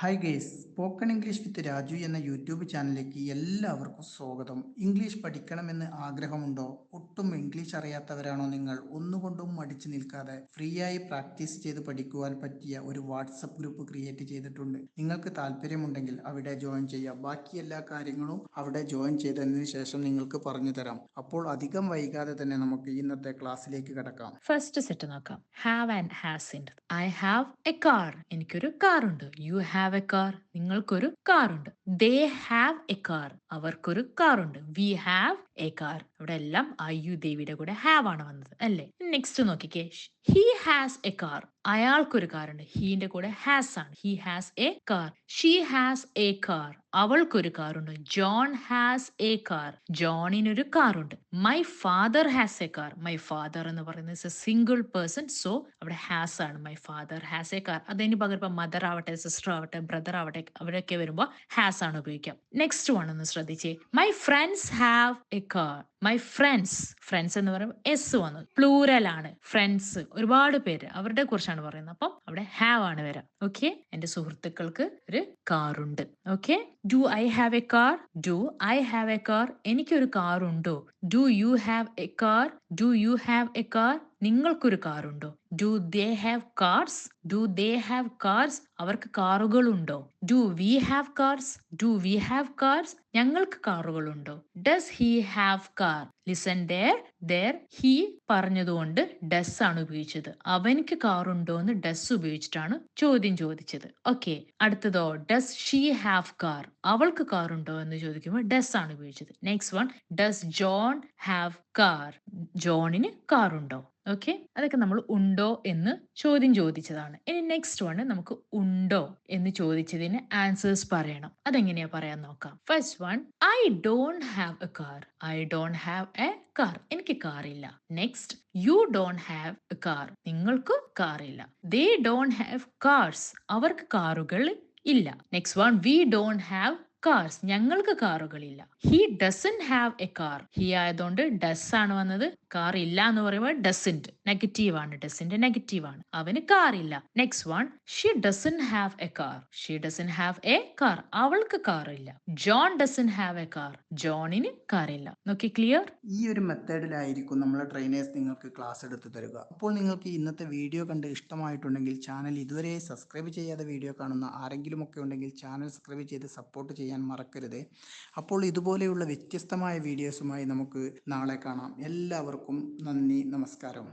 Hi guys spoken English with Raju എന്ന YouTube ചാനലിലേക്ക് എല്ലാവർക്കും സ്വാഗതം. ഇംഗ്ലീഷ് പഠിക്കണമെന്ന് ആഗ്രഹമുണ്ടോ? ഒട്ടും ഇംഗ്ലീഷ് അറിയാത്തവരാണോ നിങ്ങൾ? ഒന്നുകൊണ്ടും മടിച്ചു നിൽക്കാതെ ഫ്രീ ആയി പ്രാക്ടീസ് ചെയ്ത് പഠിക്കുവാൻ പറ്റിയ ഒരു വാട്സപ്പ് ഗ്രൂപ്പ് ക്രിയേറ്റ് ചെയ്തിട്ടുണ്ട്. നിങ്ങൾക്ക് താല്പര്യമുണ്ടെങ്കിൽ അവിടെ ജോയിൻ ചെയ്യാം. ബാക്കി എല്ലാ കാര്യങ്ങളും അവിടെ ജോയിൻ ചെയ്തതിന് ശേഷം നിങ്ങൾക്ക് പറഞ്ഞു തരാം. അപ്പോൾ അധികം വൈകാതെ തന്നെ നമുക്ക് ഇന്നത്തെ ക്ലാസ്സിലേക്ക് കടക്കാം. ഫസ്റ്റ് സെറ്റ് നോക്കാം. Have and has I have a car എനിക്കൊരു കാർ ഉണ്ട്. യു ഹാവ് എ കാർ നിങ്ങൾക്കൊരു കാർ ഉണ്ട്. ദേ ഹാവ് എ കാർ അവർക്കൊരു കാർ ഉണ്ട്. വി ഹാവ് എ കാർ ഇവിടെ എല്ലാം അയ്യു ദേവിയുടെ കൂടെ ഹാവ് ആണ് വന്നത് അല്ലേ? നെക്സ്റ്റ് നോക്കിക്കേ. ഹി ഹാസ് എ കാർ അയാൾക്കൊരു കാർ ഉണ്ട്. ഹീന്റെ കൂടെ ഹാസ് ആണ്. He has a car she has a car അവൾക്കൊരു കാറുണ്ട് ജോൺ ഹാസ് എ കാർ ജോണിനൊരു കാറുണ്ട് my father has a car my father എന്ന് പറയുന്നത് എ സിംഗിൾ പേഴ്സൺ സോ അവിടെ ഹാസ് ആണ്. My father has a car അതിന് പകരം ഇപ്പൊ മദർ ആവട്ടെ സിസ്റ്റർ ആവട്ടെ ബ്രദർ ആവട്ടെ അവരൊക്കെ വരുമ്പോൾ ഹാസ് ആണ് ഉപയോഗിക്കാം. നെക്സ്റ്റ് വൺ ഒന്ന് ശ്രദ്ധിച്ചേ. My friends have a car my friends friends എന്ന് പറയുമ്പോൾ എസ് വന്നു. പ്ലൂരൽ ആണ്. ഫ്രണ്ട്സ് ഒരുപാട് പേര്. അവരുടെ കുറിച്ചാണ് പറയുന്നത്. അപ്പം അവിടെ ഹാവ് ആണ് വരാം. ഓക്കെ എന്റെ സുഹൃത്തുക്കൾക്ക് ഒരു കാറുണ്ട് okay do I have a car do I have a car എനിക്കൊരു കാർ ഉണ്ടോ do you have a car do you have a car നിങ്ങൾക്കൊരു കാറുണ്ടോ? Do they have cars do they have cars അവർക്ക് കാറുകളുണ്ടോ? Do we have cars do we have cars ഞങ്ങൾക്ക് കാറുകൾ ഉണ്ടോ does he have car listen the the he പറഞ്ഞതുകൊണ്ട് does ആണ് ഉപയോഗിച്ചത്. അവനിക്ക് ഉണ്ടോ എന്ന് ഡസ് ഉപയോഗിച്ചിട്ടാണ് ചോദ്യം ചോദിച്ചത്. ഓക്കെ അടുത്തതോ ഡസ് ഷീ ഹാവ് കാർ അവൾക്ക് കാർ ഉണ്ടോ എന്ന് ചോദിക്കുമ്പോൾ ഡസ് ആണ് ഉപയോഗിച്ചത്. Next one does John have car ജോണിന് കാർ ഉണ്ടോ? ഓക്കെ അതൊക്കെ നമ്മൾ ഉണ്ടോ എന്ന് ചോദ്യം ചോദിച്ചതാണ്. ഇനി നെക്സ്റ്റ് വണ് നമുക്ക് ഉണ്ടോ എന്ന് ചോദിച്ചതിന് ആൻസേഴ്സ് പറയണം. അതെങ്ങനെയാ പറയാൻ നോക്കാം. First one I don't have a car I don't have a car എനിക്ക് കാർ ഇല്ല. Next you don't have a car നിങ്ങൾക്ക് കാർ ഇല്ല. ദേ ഡോണ്ട് ഹാവ് കാർസ് അവർക്ക് കാറുകൾ ഇല്ല. Next one we don't have cars ഞങ്ങൾക്ക് കാറുകളില്ല. He doesn't have a car he ആയതുകൊണ്ട് does ആണ് വന്നത്. കാർ ഇല്ല എന്ന് പറയുമ്പോൾ ഡസിന്റ് നെഗറ്റീവ് ആണ്. ഡസിന്റെ നെഗറ്റീവ് ആണ്. അവന് കാർ ഇല്ല. Next one she doesn't have a car she doesn't have a car അവൾക്ക് കാർ ഇല്ല. John doesn't have a car ജോണിന് കാർ ഇല്ല. നോക്കി ക്ലിയർ ഈ ഒരു മെത്തേഡിലായിരിക്കും നമ്മളെ ട്രെയിനേഴ്സ് നിങ്ങൾക്ക് ക്ലാസ് എടുത്ത് തരിക. അപ്പോൾ നിങ്ങൾക്ക് ഇന്നത്തെ വീഡിയോ കണ്ട് ഇഷ്ടമായിട്ടുണ്ടെങ്കിൽ ചാനൽ ഇതുവരെ സബ്സ്ക്രൈബ് ചെയ്യാതെ വീഡിയോ കാണുന്ന ആരെങ്കിലും ഒക്കെ ഉണ്ടെങ്കിൽ ചാനൽ സബ്സ്ക്രൈബ് ചെയ്ത് സപ്പോർട്ട് ചെയ്യാൻ മറക്കരുത്. അപ്പോൾ ഇതുപോലെയുള്ള വ്യത്യസ്തമായ വീഡിയോസുമായി നമുക്ക് നാളെ കാണാം. എല്ലാവർക്കും നന്ദി നമസ്കാരം.